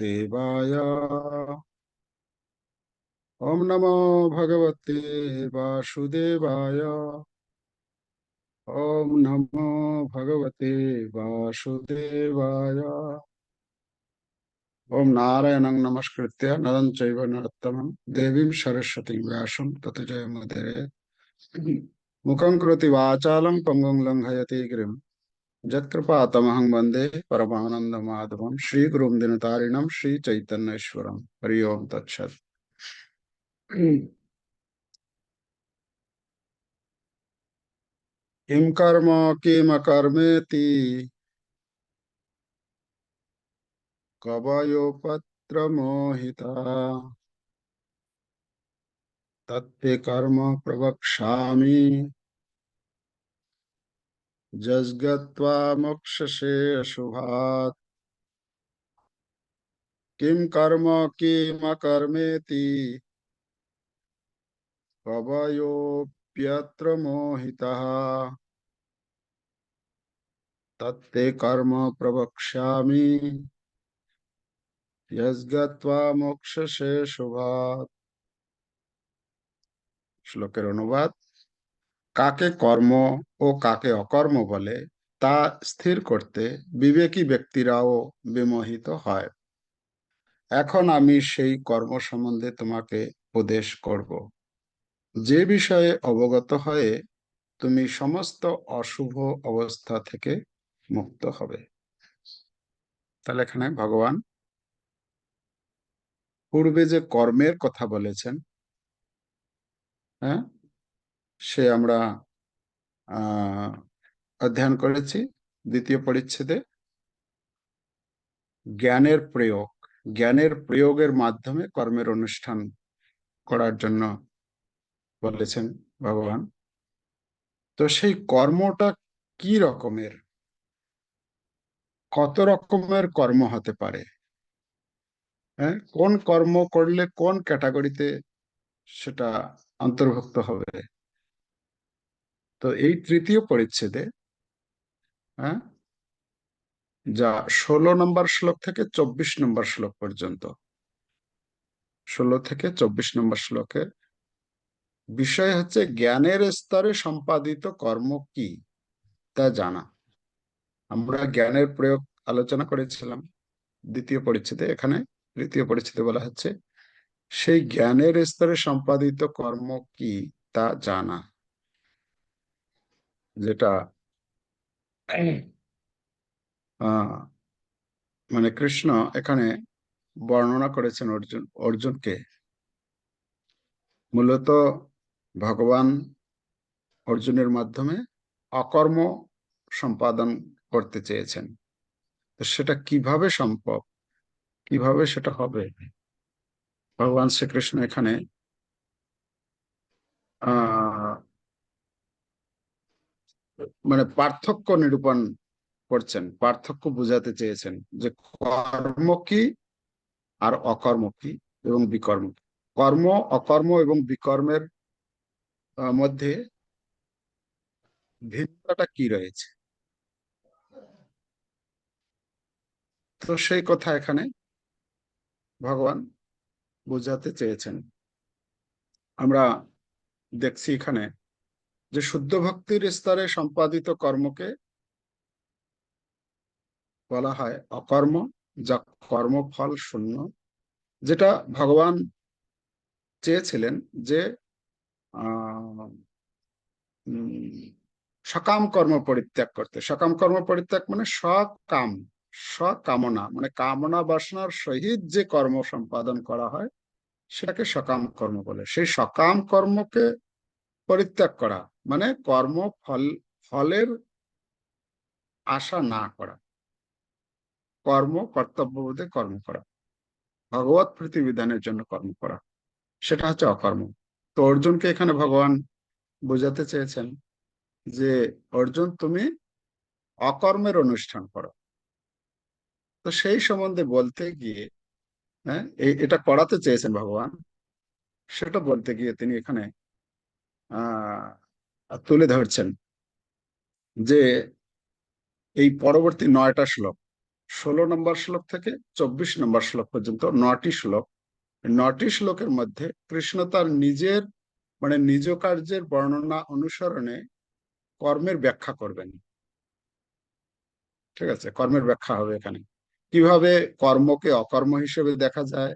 देवाय ॐ नमो भगवते वासुदेवाय ॐ नमो भगवते वासुदेवाय ॐ नारायणं नमस्कृत्य नरं चैव नरोत्तमं देवीं सरस्वतीं व्यासं तत जयमुदीरये मुखं करोति वाचालं पङ्गुं लङ्घयति गिरिं यत्कृपातमहं वंदे परमानन्दमाधवं श्रीगुरुं दिनतारिणं श्रीचैतन्येश्वरं। हरि ओं तत्सत्। किं कर्म किमकर्मेति कवयोपत्रमोहिता तत्ते कर्म प्रवक्ष्यामि। जज्ञत्वा मोक्षसे अशुभात्। किं कर्म, किम कर्मेति? कवयोप्यत्र मोहितः तत्ते कर्म प्रवक्ष्यामि। यज्ञत्वा मोक्षसे शुभात् श्लोकेर अनुवाद কাকে কর্ম ও কাকে অকর্ম বলে, তা স্থির করতে বিবেকী ব্যক্তিরাও বিমোহিত হয়। এখন আমি সেই কর্ম সম্বন্ধে তোমাকে উপদেশ করব। যে বিষয়ে অবগত হয়ে তুমি সমস্ত অশুভ অবস্থা থেকে মুক্ত হবে। তাহলে এখানে ভগবান পূর্বে যে কর্মের কথা বলেছেন হ্যাঁ? সে আমরা অধ্যয়ন করেছি দ্বিতীয় পরিচ্ছেদে। জ্ঞানের প্রয়োগ, জ্ঞানের প্রয়োগের মাধ্যমে কর্মের অনুষ্ঠান করার জন্য বলেছেন ভগবান। তো সেই কর্মটা কি রকমের? কত রকমের কর্ম হতে পারে? হ্যাঁ কোন কর্ম করলে কোন ক্যাটাগরিতে সেটা অন্তর্ভুক্ত হবে? তো এই তৃতীয় পরিচ্ছেদে হ্যাঁ যা ষোলো নম্বর শ্লোক থেকে চব্বিশ নম্বর শ্লোক পর্যন্ত, ষোলো থেকে চব্বিশ নম্বর শ্লোকে, বিষয় হচ্ছে জ্ঞানের স্তরে সম্পাদিত কর্ম কি, তা জানা। আমরা জ্ঞানের প্রয়োগ আলোচনা করেছিলাম দ্বিতীয় পরিচ্ছেদে, এখানে তৃতীয় পরিচ্ছেদে বলা হচ্ছে, সেই জ্ঞানের স্তরে সম্পাদিত কর্ম কি, তা জানা। যেটা মানে কৃষ্ণ এখানে বর্ণনা করেছেন অর্জুন, অর্জুনকে। মূলত ভগবান অর্জুনের মাধ্যমে অকর্ম সম্পাদন করতে চেয়েছেন। তো সেটা কীভাবে সম্ভব? কীভাবে সেটা হবে? ভগবান শ্রীকৃষ্ণ এখানে মানে পার্থক্য নিরূপণ করছেন, পার্থক্য বুঝাতে চেয়েছেন যে কর্ম কি আর অকর্ম কি এবং বিকর্ম কর্ম, অকর্ম এবং বিকর্মের মধ্যে ভিন্নতাটা কি রয়েছে? তো সেই কথা এখানে ভগবান বোঝাতে চেয়েছেন। আমরা দেখছি এখানে যে শুদ্ধ ভক্তির স্তরে সম্পাদিত কর্মকে বলা হয় অকর্ম, যা কর্মফল শূন্য, যেটা ভগবান চেয়েছিলেন যে সকাম কর্ম পরিত্যাগ করতে। সকাম কর্ম পরিত্যাগ মানে সব কাম সকামনা মানে কামনা বাসনার সহিত যে কর্ম সম্পাদন করা হয়, সেটাকে সকাম কর্ম বলে। সেই সকাম কর্মকে পরিত্যাগ করা মানে কর্ম ফল, ফলের আশা না করা। কর্ম কর্তব্যবোধে কর্ম করা। ভগবত প্রতিবিধানের জন্য কর্ম করা। সেটা হচ্ছে অকর্ম। তো অর্জুনকে এখানে ভগবান বোঝাতে চেয়েছেন যে, অর্জুন, তুমি অকর্মের অনুষ্ঠান করো। তো সেই সম্বন্ধে বলতে গিয়ে হ্যাঁ এটা করাতে চেয়েছেন ভগবান। সেটা বলতে গিয়ে তিনি এখানে তুলে ধরছেন যে এই পরবর্তী নয়টা শ্লোক, ষোলো নম্বর শ্লোক থেকে চব্বিশ নম্বর শ্লোক পর্যন্ত নটি শ্লোক। নটি শ্লোকের মধ্যে কৃষ্ণ তার নিজের মানে নিজ কার্যের বর্ণনা অনুসরণে কর্মের ব্যাখ্যা করবেন। ঠিক আছে, কর্মের ব্যাখ্যা হবে এখানে। কীভাবে কর্মকে অকর্ম হিসেবে দেখা যায়,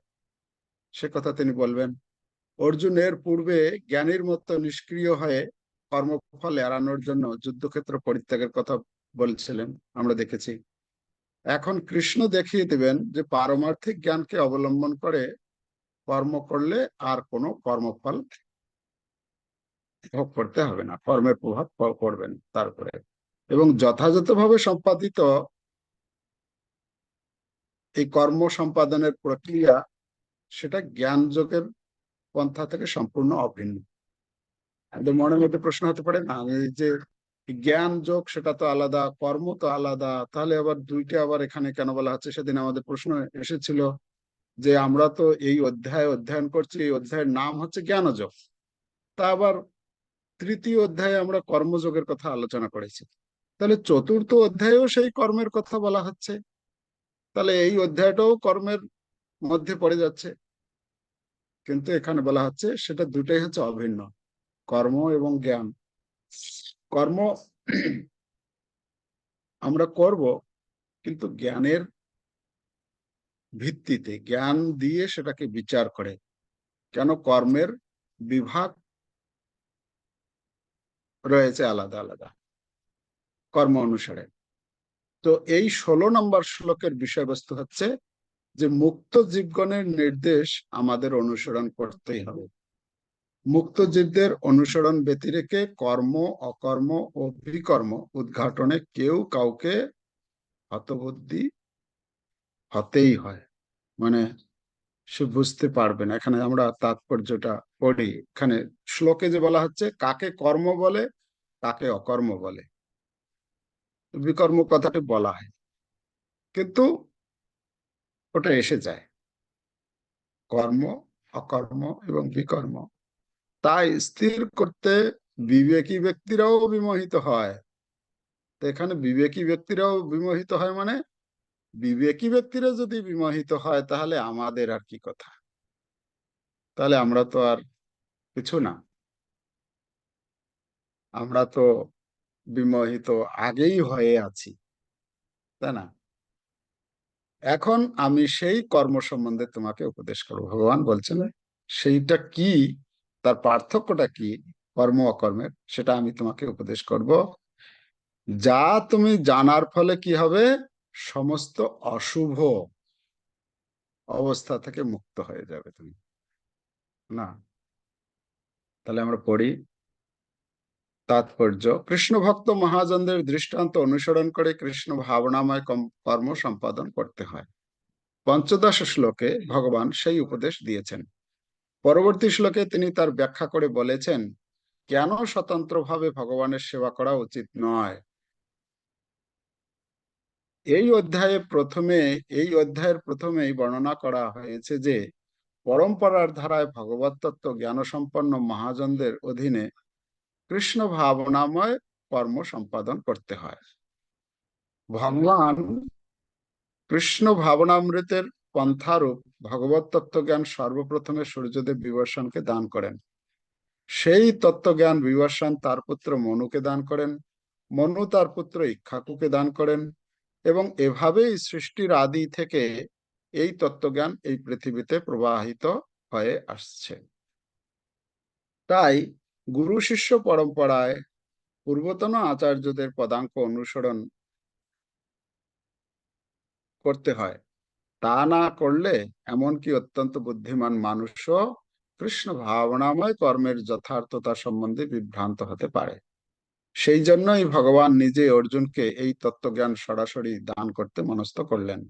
সে কথা তিনি বলবেন। অর্জুনের পূর্বে জ্ঞানীর মতো নিষ্ক্রিয় হয়ে কর্মফল এড়ানোর জন্য যুদ্ধক্ষেত্র পরিত্যাগের কথা বলছিলেন, আমরা দেখেছি। এখন কৃষ্ণ দেখিয়ে দেবেন যে পারমার্থিক জ্ঞানকে অবলম্বন করে কর্ম করলে আর কোনো কর্মফল ভোগ করতে হবে না, কর্মের প্রভাব পড়বে না তারপরে। এবং যথাযথভাবে সম্পাদিত এই কর্ম সম্পাদনের প্রক্রিয়া, সেটা জ্ঞান যোগের পন্থা থেকে সম্পূর্ণ অভিন্ন। আমাদের মনের মধ্যে প্রশ্ন হতে পারে, না যে জ্ঞান যোগ, সেটা তো আলাদা, কর্ম তো আলাদা, তাহলে আবার দুইটা আবার এখানে কেন বলা হচ্ছে? সেদিন আমাদের প্রশ্ন এসেছিল যে আমরা তো এই অধ্যায় অধ্যয়ন করছি, এই অধ্যায়ের নাম হচ্ছে জ্ঞানযোগ। তা আবার তৃতীয় অধ্যায়ে আমরা কর্মযোগের কথা আলোচনা করেছি। তাহলে চতুর্থ অধ্যায়েও সেই কর্মের কথা বলা হচ্ছে। তাহলে এই অধ্যায়টাও কর্মের মধ্যে পড়ে যাচ্ছে। কিন্তু এখানে বলা হচ্ছে সেটা দুটাই হচ্ছে অভিন্ন, কর্ম এবং জ্ঞান। কর্ম আমরা করব, কিন্তু জ্ঞানের ভিত্তিতে, জ্ঞান দিয়ে সেটাকে বিচার করে। কেন কর্মের বিভাগ রয়েছে আলাদা আলাদা, কর্ম অনুসারে। তো এই ষোলো নম্বর শ্লোকের বিষয়বস্তু হচ্ছে যে মুক্ত জীবগণের নির্দেশ আমাদের অনুসরণ করতেই হবে। মুক্ত জীবদের অনুসরণ ব্যতিরেকে কর্ম, অকর্ম ও বিকর্ম উদ্ঘাটনে কেউ কাউকে হতবুদ্ধি হতেই হয়। মানে সে বুঝতে পারবে না। এখানে আমরা তাৎপর্যটা পড়ি। এখানে শ্লোকে যে বলা হচ্ছে, কাকে কর্ম বলে কাকে অকর্ম বলে। বিকর্ম কথাটি বলা হয়। কিন্তু ওটা এসে যায়। কর্ম, অকর্ম এবং বিকর্ম। তাই স্থির করতে বিবেকী ব্যক্তিরাও বিমোহিত হয়। তো এখানে বিবেকী ব্যক্তিরাও বিমোহিত হয় মানে বিবেকী ব্যক্তিরা যদি বিমোহিত হয় তাহলে আমাদের আর কি কথা? তাহলে আমরা তো আর কিছু না। আমরা তো বিমোহিত আগেই হয়ে আছি, তাই না? এখন আমি সেই কর্ম সম্বন্ধে তোমাকে উপদেশ করব। ভগবান বলছেন, সেইটা কি? তার পার্থক্যটা কি? কর্ম অকর্মের, সেটা আমি তোমাকে উপদেশ করব। যা তুমি জানার ফলে কি হবে? সমস্ত অশুভ অবস্থা থেকে মুক্ত হয়ে যাবে তুমি। না। তাহলে আমরা পড়ি তাৎপর্য। কৃষ্ণ ভক্ত মহাজনদের দৃষ্টান্ত অনুসরণ করে কৃষ্ণ ভাবনাময় কর্ম সম্পাদন করতে হয়। পঞ্চদশ শ্লোকে ভগবান সেই উপদেশ দিয়েছেন। পরবর্তী শ্লোকে তিনি তার ব্যাখ্যা করে বলেছেন, কেন স্বতন্ত্রভাবে ভগবানের সেবা করা উচিত নয়? এই অধ্যায়ে প্রথমে, এই অধ্যায়ের প্রথমেই বর্ণনা করা হয়েছে যে, পরম্পরার ধারায় ভগবত তত্ত্ব জ্ঞানসম্পন্ন মহাজনদের অধীনে কৃষ্ণ ভাবনাময় কর্ম সম্পাদন করতে হয়। ভগবান কৃষ্ণ ভাবনামৃতের পন্থারূপ ভগবত তত্ত্বজ্ঞান সর্বপ্রথমে সূর্যদেব বিবর্ষণকে দান করেন। সেই তত্ত্বজ্ঞান বিবর্ষণ তার পুত্র মনুকে দান করেন, মনু তার পুত্র ইক্ষাকুকে দান করেন এবং এভাবেই সৃষ্টির আদি থেকে এই তত্ত্বজ্ঞান এই পৃথিবীতে প্রবাহিত হয়ে আসছে। তাই গুরু শিষ্য পরম্পরায় পূর্বতন আচার্যদের পদাঙ্ক অনুসরণ করতে হয়। তা না করলে এমনকি অত্যন্ত বুদ্ধিমান মানুষও কৃষ্ণ ভাবনাময় কর্মের যথার্থতা সম্বন্ধে বিভ্রান্ত হতে পারে। সেই জন্যই ভগবান নিজে অর্জুনকে এই তত্ত্বজ্ঞান সরাসরি দান করতে মনস্থ করলেন।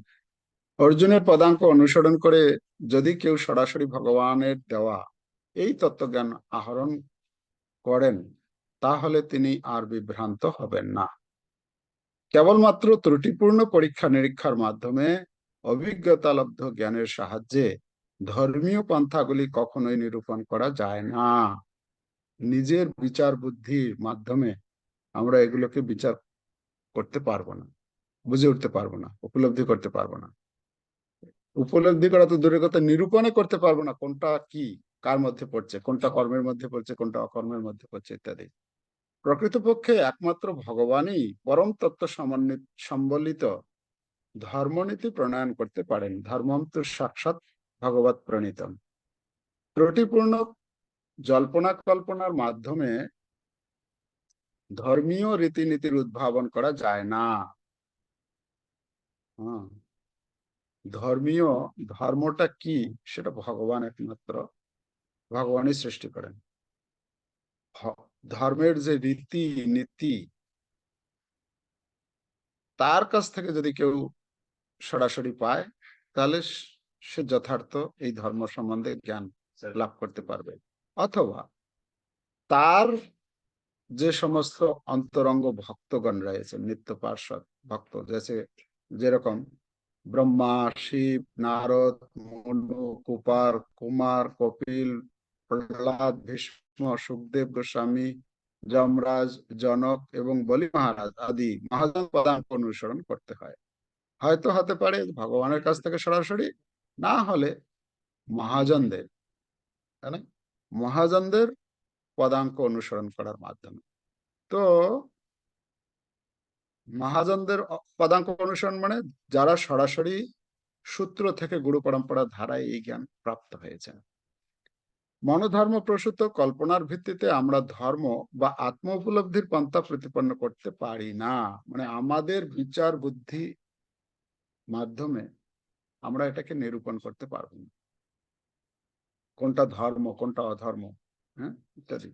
অর্জুনের পদাঙ্ক অনুসরণ করে যদি কেউ সরাসরি ভগবানের দেওয়া এই তত্ত্বজ্ঞান আহরণ করেন, তাহলে তিনি আর বিভ্রান্ত হবেন না। কেবলমাত্র ত্রুটিপূর্ণ পরীক্ষা নিরীক্ষার মাধ্যমে অভিজ্ঞতালব্ধ জ্ঞানের সাহায্যে ধর্মীয় পন্থাগুলি কখনোই নিরূপণ করা যায় না। নিজের বিচার বুদ্ধির মাধ্যমে আমরা এগুলোকে বিচার করতে পারব না, বুঝে উঠতে পারব না, উপলব্ধি করতে পারব না। উপলব্ধি করা তো দূরের কথা, নিরূপণে করতে পারব না, কোনটা কি? কার মধ্যে পড়ছে কোনটা কর্মের মধ্যে পড়ছে কোনটা অকর্মের মধ্যে পড়ছে ইত্যাদি। প্রকৃতপক্ষে একমাত্র ভগবানই পরম তত্ত্ব সমন্বিত সম্বলিত ধর্মনীতি প্রণয়ন করতে পারেন। ধর্মম তো সাক্ষাৎ ভগবত প্রণীতম। ত্রুটিপূর্ণ জল্পনা কল্পনার মাধ্যমে ধর্মীয় রীতিনীতির উদ্ভাবন করা যায় না। ধর্মীয় ধর্মটা কি? সেটা ভগবান একমাত্র ভগবানই সৃষ্টি করেন। ধর্মের যে রীতি নীতি তার কাছ থেকে যদি কেউ সরাসরি পায় তাহলে সে যথার্থ এই ধর্ম সম্বন্ধে জ্ঞান লাভ করতে পারবে। অথবা তার যে সমস্ত অন্তরঙ্গ ভক্তগণ রয়েছে নিত্য পার্শ্বদ ভক্ত জেসে যেরকম ব্রহ্মা শিব নারদ মনু কুপার কুমার কপিল প্রহ্লাদ, ভীষ্ম, সুখদেব, গোস্বামী, যমরাজ, জনক এবং বলি মহারাজ আদি মহাজন পদাঙ্ক অনুসরণ করতে হয়। হয়তো হতে পারে ভগবানের কাছ থেকে সরাসরি, না হলে মহাজনদের মহাজনদের পদাঙ্ক অনুসরণ করার মাধ্যমে। তো মহাজনদের পদাঙ্ক অনুসরণ মানে যারা সরাসরি সূত্র থেকে গুরু পরম্পরা ধারায় এই জ্ঞান প্রাপ্ত হয়েছে মনোধর্ম প্রসূত কল্পনার ভিত্তিতে আমরা ধর্ম বা আত্ম উপলব্ধির পন্থা প্রতিপন্ন করতে পারি না। মানে আমাদের বিচার বুদ্ধি মাধ্যমে আমরা এটাকে নিরূপণ করতে পারব না। কোনটা ধর্ম, কোনটা অধর্ম হ্যাঁ ইত্যাদি।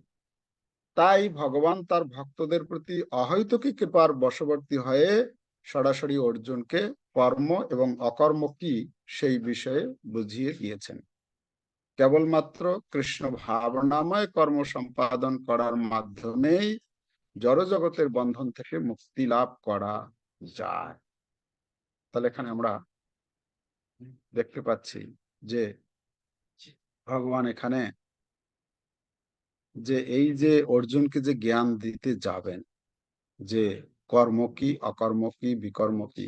তাই ভগবান তার ভক্তদের প্রতি অহৈতুকী কৃপার বশবর্তী হয়ে সরাসরি অর্জুনকে কর্ম এবং অকর্ম কি সেই বিষয়ে বুঝিয়ে দিয়েছেন। কেবলমাত্র কৃষ্ণ ভাবনাময় কর্ম সম্পাদন করার মাধ্যমেই জড়জগতের বন্ধন থেকে মুক্তি লাভ করা যায়। তাহলে এখানে আমরা দেখতে পাচ্ছি যে ভগবান এখানে যে এই যে অর্জুনকে যে জ্ঞান দিতে যাবেন, যে কর্ম কি, অকর্ম কি, বিকর্ম কি,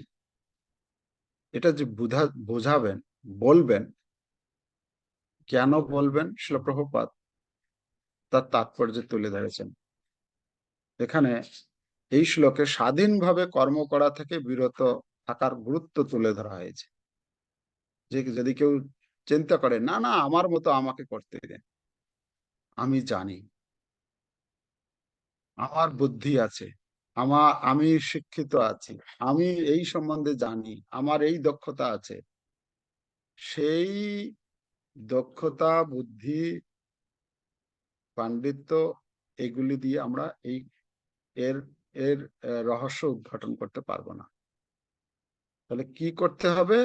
এটা যে বুঝা বোঝাবেন, বলবেন কেন বলবেন? শিলপ্রভুপাত তার তাৎপর্য তুলে ধরেছেন। এখানে এই শ্লোকে স্বাধীনভাবে কর্ম করা থেকে বিরত থাকার গুরুত্ব তুলে ধরা হয়েছে। যে যদি কেউ চিন্তা করে, না না, আমার মতো আমাকে করতে দেন। আমি জানি। আমার বুদ্ধি আছে। আমার আমি শিক্ষিত আছি। আমি এই সম্বন্ধে জানি। আমার এই দক্ষতা আছে। সেই দক্ষতা, বুদ্ধি, পাণ্ডিত্য এগুলি দিয়ে আমরা এই এর এর রহস্য উদ্ঘাটন করতে পারব না। তাহলে কি করতে হবে?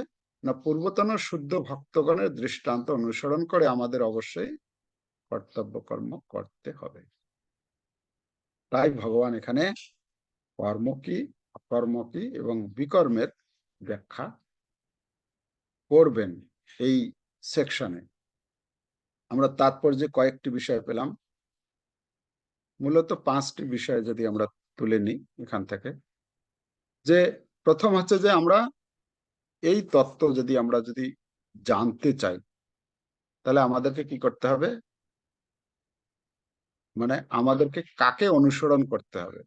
না, পূর্বতন শুদ্ধ ভক্তগণের দৃষ্টান্ত অনুসরণ করে আমাদের অবশ্যই কর্তব্য কর্ম করতে হবে। তাই ভগবান এখানে কর্ম কি, অকর্ম কি এবং বিকর্মের ব্যাখ্যা করবেন। এই সেকশনে। আমরা তাৎপর্যে কয়েকটি বিষয় পেলাম, মূলত পাঁচটি বিষয় যদি আমরা তুলে নিই এখান থেকে। যে প্রথম হচ্ছে যে আমরা এই তত্ত্ব যদি আমরা যদি জানতে চাই, তাহলে আমাদেরকে কি করতে হবে? মানে আমাদেরকে কাকে অনুসরণ করতে হবে?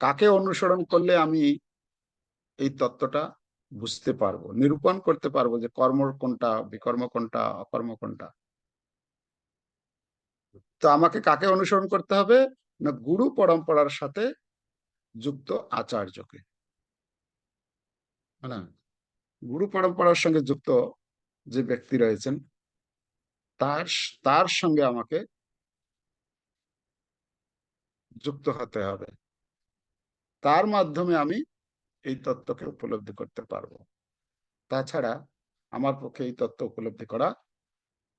কাকে অনুসরণ করলে আমি এই তত্ত্বটা বুঝতে পারব, নিরূপণ করতে পারব যে কর্ম কোনটা, বিকর্ম কোনটা, অকর্ম কোনটা। তো আমাকে কাকে অনুসরণ করতে হবে? না গুরু পরম্পরার সাথে যুক্ত আচার্যকে। না গুরু পরম্পরার সঙ্গে যুক্ত যে ব্যক্তি রয়েছেন, তার তার সঙ্গে আমাকে যুক্ত হতে হবে। তার মাধ্যমে আমি এই তত্ত্বকে উপলব্ধি করতে পারব। তাছাড়া আমার পক্ষে এই তত্ত্ব উপলব্ধি করা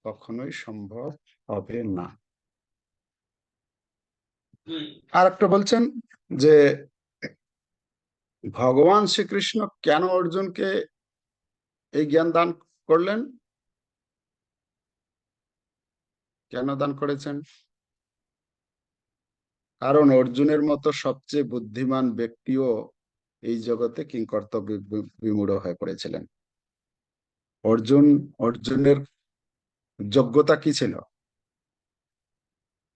কখনোই সম্ভব হবে না। আর একটা বলছেন যে, ভগবান শ্রীকৃষ্ণ কেন অর্জুনকে এই জ্ঞান দান করলেন? কেন দান করেছেন? কারণ অর্জুনের মতো সবচেয়ে বুদ্ধিমান ব্যক্তিও এই জগতে কিংকর্তব্য বিমূঢ় হয়ে পড়েছিলেন। অর্জুন, অর্জুনের যোগ্যতা কি ছিল?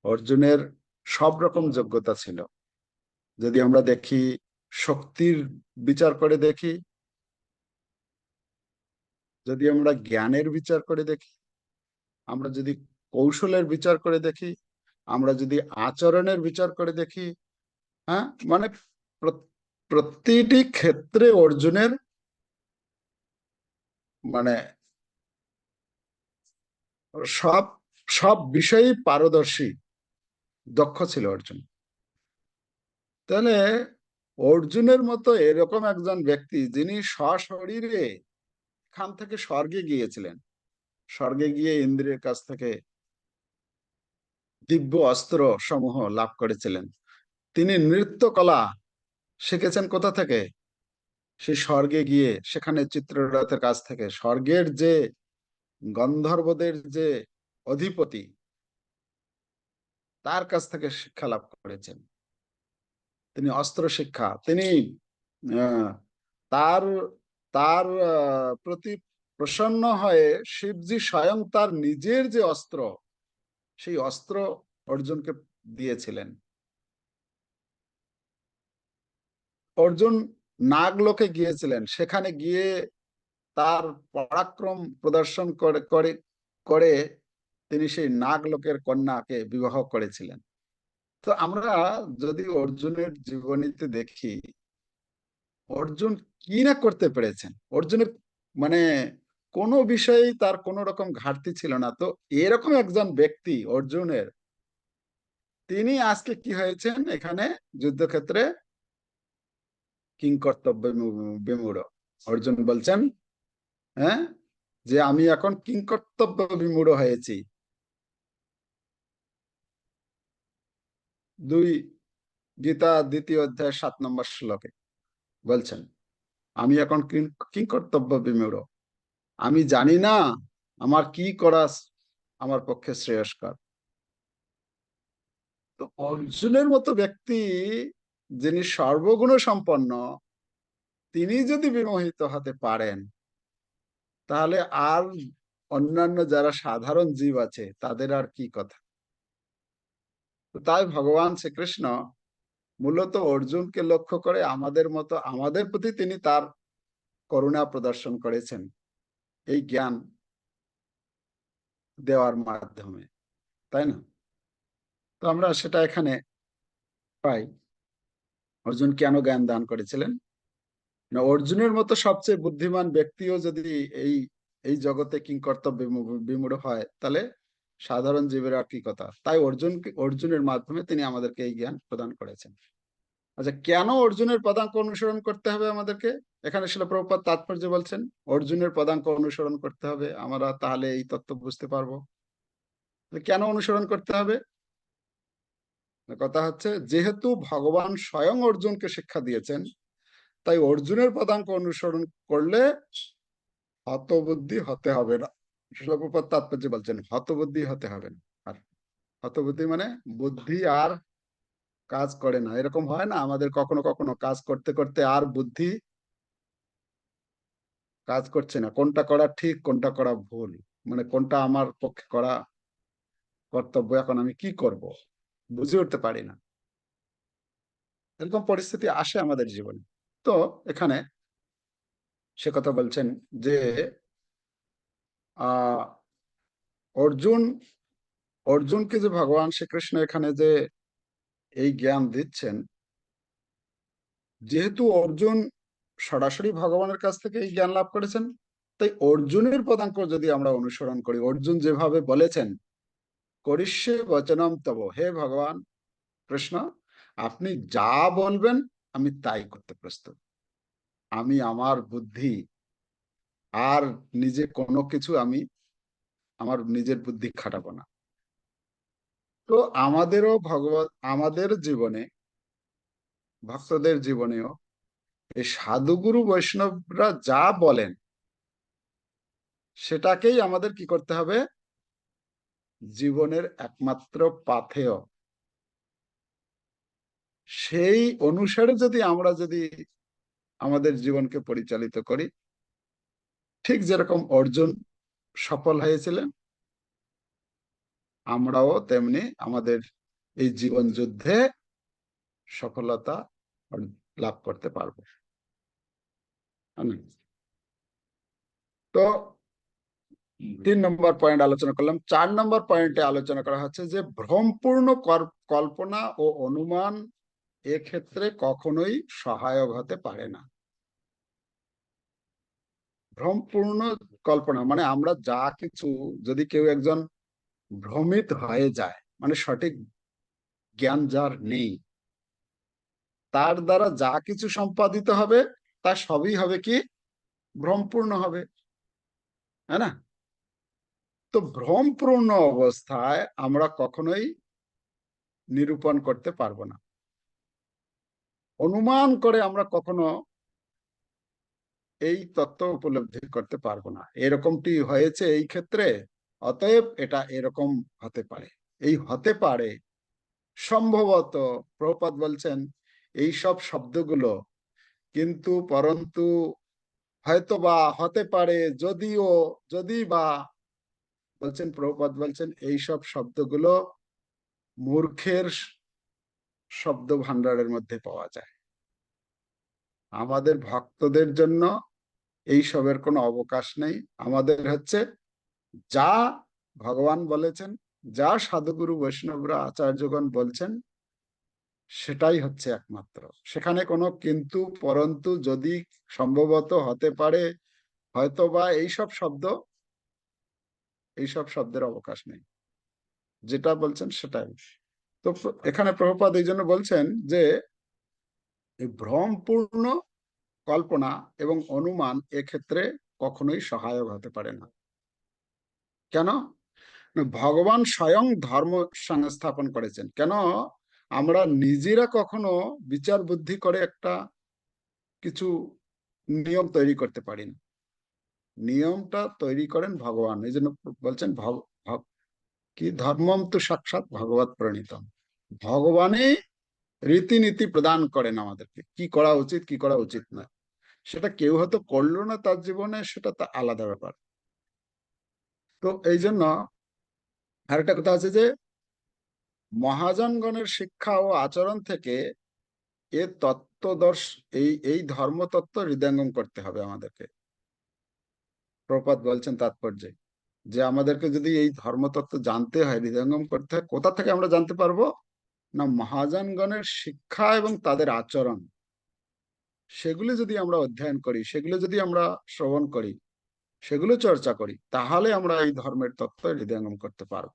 অর্জুনের সব রকম যোগ্যতা ছিল। যদি আমরা দেখি, শক্তির বিচার করে দেখি, যদি আমরা জ্ঞানের বিচার করে দেখি, আমরা যদি কৌশলের বিচার করে দেখি, আমরা যদি আচরণের বিচার করে দেখি হ্যাঁ? মানে প্রতিটি ক্ষেত্রে অর্জুনের মানে সব সব বিষয়েই পারদর্শী, দক্ষ ছিল অর্জুন। তাহলে অর্জুনের মতো এরকম একজন ব্যক্তি যিনি সশরীরে এখান থেকে স্বর্গে গিয়েছিলেন, স্বর্গে গিয়ে ইন্দ্রের কাছ থেকে দিব্য অস্ত্র সমূহ লাভ করেছিলেন। তিনি নৃত্য কলা শিখেছেন কোথা থেকে? সে স্বর্গে গিয়ে, সেখানে চিত্ররথের কাছ থেকে। স্বর্গের যে গন্ধর্বদের যে অধিপতি, তার কাছ থেকে শিক্ষা লাভ করেছেন। তিনি অস্ত্র শিক্ষা তিনি তার তার প্রতি প্রসন্ন হয়ে শিবজি স্বয়ং তার নিজের যে অস্ত্র, সেই অস্ত্র অর্জুনকে দিয়েছিলেন। অর্জুন নাগলোকে গিয়েছিলেন। সেখানে গিয়ে তার পরাক্রম প্রদর্শন করে করে তিনি সেই নাগলোকের কন্যাকে বিবাহ করেছিলেন। তো আমরা যদি অর্জুনের জীবনীতে দেখি, অর্জুন কি না করতে পেরেছেন? অর্জুনের মানে কোনো বিষয়েই তার কোনো রকম ঘাটতি ছিল না। তো এরকম একজন ব্যক্তি অর্জুনের, তিনি আজকে কি হয়েছেন এখানে যুদ্ধক্ষেত্রে? কিং কর্তব্য বিমূঢ়। অর্জুন বলছেন হ্যাঁ যে আমি এখন কিং কর্তব্য বিমূঢ় হয়েছি। দুই, গীতা দ্বিতীয় অধ্যায় সাত নম্বর শ্লোকে বলছেন, আমি এখন কিং কর্তব্য বিমূঢ়। আমি জানি না আমার কি করা আমার পক্ষে শ্রেয়স্কর। তো অর্জুনের মতো ব্যক্তি যিনি সর্বগুণ সম্পন্ন তিনি যদি বিমোহিত হতে পারেন, তাহলে আর অন্যান্য যারা সাধারণ জীব আছে, তাদের আর কি কথা? তাই ভগবান শ্রীকৃষ্ণ মূলত অর্জুনকে লক্ষ্য করে আমাদের মতো, আমাদের প্রতি তিনি তার করুণা প্রদর্শন করেছেন, এই জ্ঞান দেওয়ার মাধ্যমে, তাই না? তো আমরা সেটা এখানে পাই। অর্জুন কেন জ্ঞান দান করেছিলেন? না, অর্জুনের মতো সবচেয়ে বুদ্ধিমান ব্যক্তিও যদি এই এই জগতে কিং কর্তব্য বিমূঢ় হয়, তাহলে সাধারণ জীবের আর কি কথা? তাই অর্জুন অর্জুনের মাধ্যমে তিনি আমাদেরকে এই জ্ঞান প্রদান করেছেন। আচ্ছা কেন অর্জুনের পদাঙ্ক অনুসরণ করতে হবে আমাদেরকে? এখানে শিলপ্রপাত তাৎপর্য বলছেন, অর্জুনের পদাঙ্ক অনুসরণ করতে হবে, আমরা তাহলে এই তত্ত্ব বুঝতে পারব। কেন অনুসরণ করতে হবে? কথা হচ্ছে, যেহেতু ভগবান স্বয়ং অর্জুনকে শিক্ষা দিয়েছেন, তাই অর্জুনের পদাঙ্ক অনুসরণ করলে হতবুদ্ধি হতে হবে না। শিলপ্রপাত তাৎপর্য বলছেন, হতবুদ্ধি হতে হবে না। আর হতবুদ্ধি মানে বুদ্ধি আর কাজ করে না। এরকম হয় না, আমাদের কখনো কখনো কাজ করতে করতে আর বুদ্ধি কাজ করছে না। কোনটা করা ঠিক, কোনটা করা ভুল? মানে কোনটা আমার পক্ষে করা কর্তব্য, এখন আমি কি করব? বুঝে উঠতে পারি না। এরকম পরিস্থিতি আসে আমাদের জীবনে। তো এখানে সে কথা বলছেন যে অর্জুন, অর্জুনকে যে ভগবান শ্রীকৃষ্ণ এখানে যে এই জ্ঞান দিচ্ছেন, যেহেতু অর্জুন সরাসরি ভগবানের কাছ থেকে এই জ্ঞান লাভ করেছেন, তাই অর্জুনের পদাঙ্ক যদি আমরা অনুসরণ করি, অর্জুন যেভাবে বলেছেন করিষ্যে বচনম তব। হে ভগবান, কৃষ্ণ, আপনি যা বলবেন আমি তাই করতে প্রস্তুত। আমি আমার বুদ্ধি আর নিজে কোনো কিছু আমি আমার নিজের বুদ্ধি খাটাবো না। তো আমাদেরও ভগবত, আমাদের জীবনে, ভক্তদের জীবনেও এই সাধুগুরু বৈষ্ণবরা যা বলেন, সেটাকেই আমাদের কি করতে হবে? জীবনের একমাত্র পাথেয়। সেই অনুসারে যদি আমরা যদি আমাদের জীবনকে পরিচালিত করি, ঠিক যেরকম অর্জুন সফল হয়েছিলেন, আমরাও তেমনি আমাদের এই জীবন যুদ্ধে সফলতা লাভ করতে পারব। তো তিন নম্বর পয়েন্ট আলোচনা করলাম। চার নম্বর পয়েন্টে আলোচনা করা হচ্ছে যে, ভ্রমপূর্ণ কল্পনা ও অনুমান এক্ষেত্রে কখনোই সহায়ক হতে পারে না। ভ্রমপূর্ণ কল্পনা মানে আমরা যা কিছু, যদি কেউ একজন ভ্রমিত হয়ে যায় মানে সঠিক জ্ঞান যার নেই, তার দ্বারা যা কিছু সম্পাদিত হবে তা সবই হবে কি? ভ্রমপূর্ণ হবে। হ্যাঁ না? তো ভ্রমপূর্ণ অবস্থায় আমরা কখনোই নিরূপণ করতে পারব না। অনুমান করে আমরা কখনো এই তত্ত্ব উপলব্ধি করতে পারব না। এরকমটি হয়েছে এই ক্ষেত্রে, অতএব এটা এরকম হতে পারে। এই হতে পারে, সম্ভবত প্রপাত বলছেন, এই সব শব্দগুলো কিন্তু, পরন্তু হয়তো বা হতে পারে, যদিও যদি বা বলছেন প্রপাত বলছেন এই সব শব্দগুলো মূর্খের শব্দ ভান্ডারের মধ্যে পাওয়া যায়। আমাদের ভক্তদের জন্য এই সবের কোনো অবকাশ নেই। আমাদের হচ্ছে যা ভগবান বলেছেন, যা সাধুগুরু বৈষ্ণবরা আচার্যগণ বলছেন, সেটাই হচ্ছে একমাত্র। সেখানে কোনো কিন্তু, পরন্তু যদি সম্ভবত হতে পারে হয়তো বা এইসব শব্দ এইসব শব্দের অবকাশ নেই। যেটা বলছেন সেটাই। তো এখানে প্রভুপাদ এই জন্য বলছেন যে ভ্রমপূর্ণ কল্পনা এবং অনুমান এক্ষেত্রে কখনোই সহায়ক হতে পারে না। কেন? ভগবান স্বয়ং ধর্ম সংস্থাপন করেছেন। কেন? আমরা নিজেরা কখনো বিচার বুদ্ধি করে একটা কিছু নিয়ম তৈরি করতে পারি না নিয়মটা তৈরি করেন ভগবান। এই জন্য বলছেন কি ধর্মম তো সাক্ষাৎ ভগবত প্রণীতম। ভগবানই রীতিনীতি প্রদান করেন আমাদেরকে। কি করা উচিত, কি করা উচিত না সেটা কেউ হয়তো করল না তার জীবনে, সেটা তা আলাদা ব্যাপার। তো এই জন্য আরেকটা কথা আছে যে, মহাজনগণের শিক্ষা ও আচরণ থেকে এ তত্ত্বদর্শ, এই এই ধর্মতত্ত্ব হৃদয়ঙ্গম করতে হবে আমাদেরকে। প্রপাত বলছেন তাৎপর্যে, যে আমাদেরকে যদি এই ধর্মতত্ত্ব জানতে হয়, হৃদয়ঙ্গম করতে হয়, কোথা থেকে আমরা জানতে পারব? না, মহাজনগণের শিক্ষা এবং তাদের আচরণ, সেগুলো যদি আমরা অধ্যয়ন করি, সেগুলো যদি আমরা শ্রবণ করি, সেগুলো চর্চা করি, তাহলে আমরা এই ধর্মের তত্ত্ব হৃদয়ঙ্গম করতে পারব।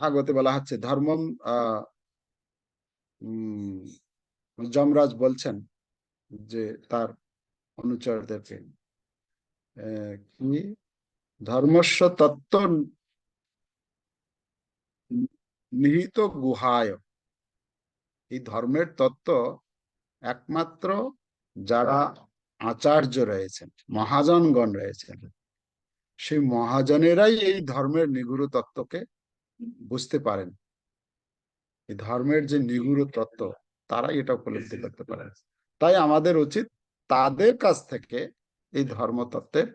ভাগবতে বলা হচ্ছে ধর্ম আহ যমরাজ বলছেন যে তার অনুচরদেরকে। কি? ধর্মস্ব তত্ত্ব নিহিত গুহায়। এই ধর্মের তত্ত্ব একমাত্র যারা আচার্য রয়েছেন, মহাজনগণ রয়েছেন। সেই মহাজনেরাই এই ধর্মের নিগুড় তত্ত্বকে বুঝতে পারেন। ধর্মের যে নিগুড় তত্ত্ব, তারাই এটা উপলব্ধি করতে পারেন। তাই আমাদের উচিত তাদের কাছ থেকে এই ধর্মতত্ত্বের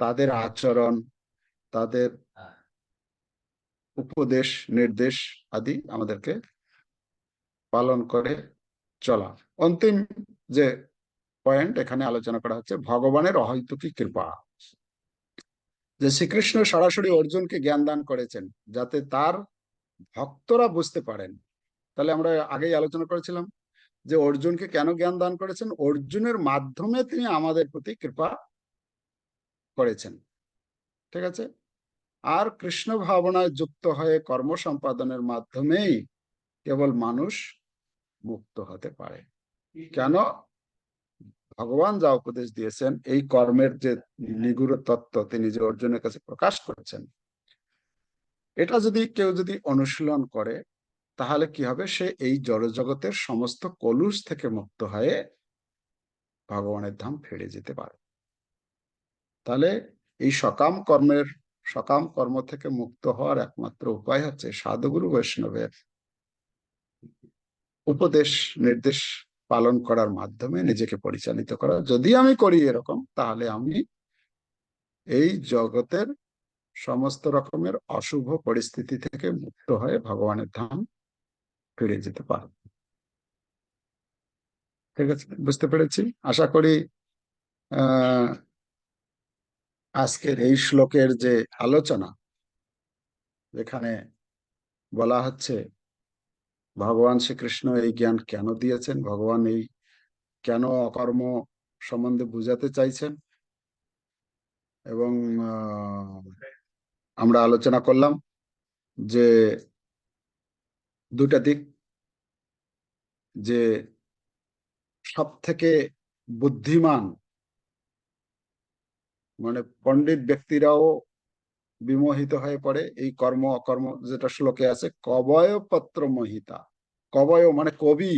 তাদের আচরণ তাদের উপদেশ নির্দেশ আদি আমাদেরকে পালন করে চলা। অন্তিম যে পয়েন্ট এখানে আলোচনা করা হচ্ছে ভগবানের অহৈতুকী কৃপা। যে শ্রীকৃষ্ণ সরাসরি অর্জুনকে জ্ঞান দান করেছেন যাতে তার ভক্তরা বুঝতে পারেন। তাহলে আমরা আগেই আলোচনা করেছিলাম যে অর্জুনকে কেন জ্ঞান দান করেছেন? অর্জুনের মাধ্যমে তিনি আমাদের প্রতি কৃপা করেছেন। ঠিক আছে? আর কৃষ্ণ ভাবনায় যুক্ত হয়ে কর্ম সম্পাদনের মাধ্যমেই কেবল মানুষ মুক্ত হতে পারে। কেন? ভগবান যা উপদেশ দিয়েছেন, এই কর্মের যে নিগুড় তত্ত্ব তিনি যে অর্জুনের কাছে প্রকাশ করেছেন, এটা যদি কেউ যদি অনুশীলন করে তাহলে কি হবে? সে এই জড়জগতের সমস্ত কলুষ থেকে মুক্ত হয়ে ভগবানের ধাম ফিরে যেতে পারে। তাহলে এই সকাম কর্মের, সকাম কর্ম থেকে মুক্ত হওয়ার একমাত্র উপায় হচ্ছে সাধুগুরু বৈষ্ণবের উপদেশ, নির্দেশ পালন করার মাধ্যমে নিজেকে পরিচালিত করা। যদি আমি করি এরকম, তাহলে আমি এই জগতের সমস্ত রকমের অশুভ পরিস্থিতি থেকে মুক্ত হয়ে ভগবানের ধাম ফিরে যেতে পারব ঠিক আছে, বুঝতে পেরেছি। আশা করি আজকের এই শ্লোকের যে আলোচনা, যেখানে বলা হচ্ছে, ভগবান শ্রীকৃষ্ণ এই জ্ঞান কেন দিয়েছেন? ভগবান এই কেন অকর্ম সম্বন্ধে বুঝাতে চাইছেন? এবং আমরা আলোচনা করলাম যে দুটা দিক যে সব থেকে বুদ্ধিমান মানে পণ্ডিত ব্যক্তিরাও বিমোহিত হয়ে পড়ে এই কর্ম অকর্ম যেটা শ্লোকে আছে কবয় পত্র মোহিতা। কবয় মানে কবি।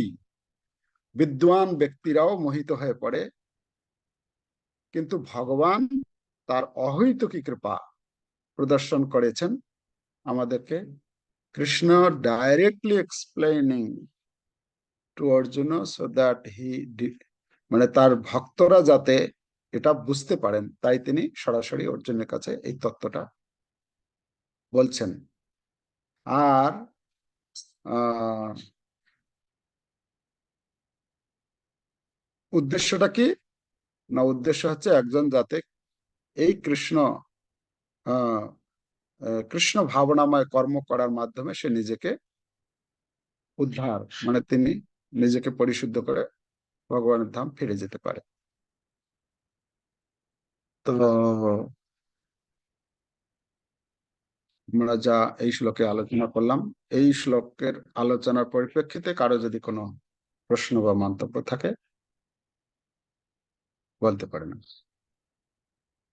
বিদ্বান ব্যক্তিরাও মোহিত হয়ে পড়ে। কিন্তু ভগবান তার অহৈতুকী কৃপা প্রদর্শন করেছেন আমাদেরকে। Krishna directly explaining to Arjuna so that he মানে তার ভক্তরা যাতে এটা বুঝতে পারেন, তাই তিনি সরাসরি অর্জুনের কাছে এই তত্ত্বটা বলছেন। আর উদ্দেশ্যটা কি? না, উদ্দেশ্য হচ্ছে একজন যাতে এই কৃষ্ণ কৃষ্ণ ভাবনাময় কর্ম করার মাধ্যমে সে নিজেকে উদ্ধার মানে তিনি নিজেকে পরিশুদ্ধ করে ভগবানের ধাম ফিরে যেতে পারে। তো আমরা যা এই শ্লোকে আলোচনা করলাম, এই শ্লোকের আলোচনার পরিপ্রেক্ষিতে কারও যদি কোনো প্রশ্ন বা মন্তব্য থাকে, বলতে পারেন।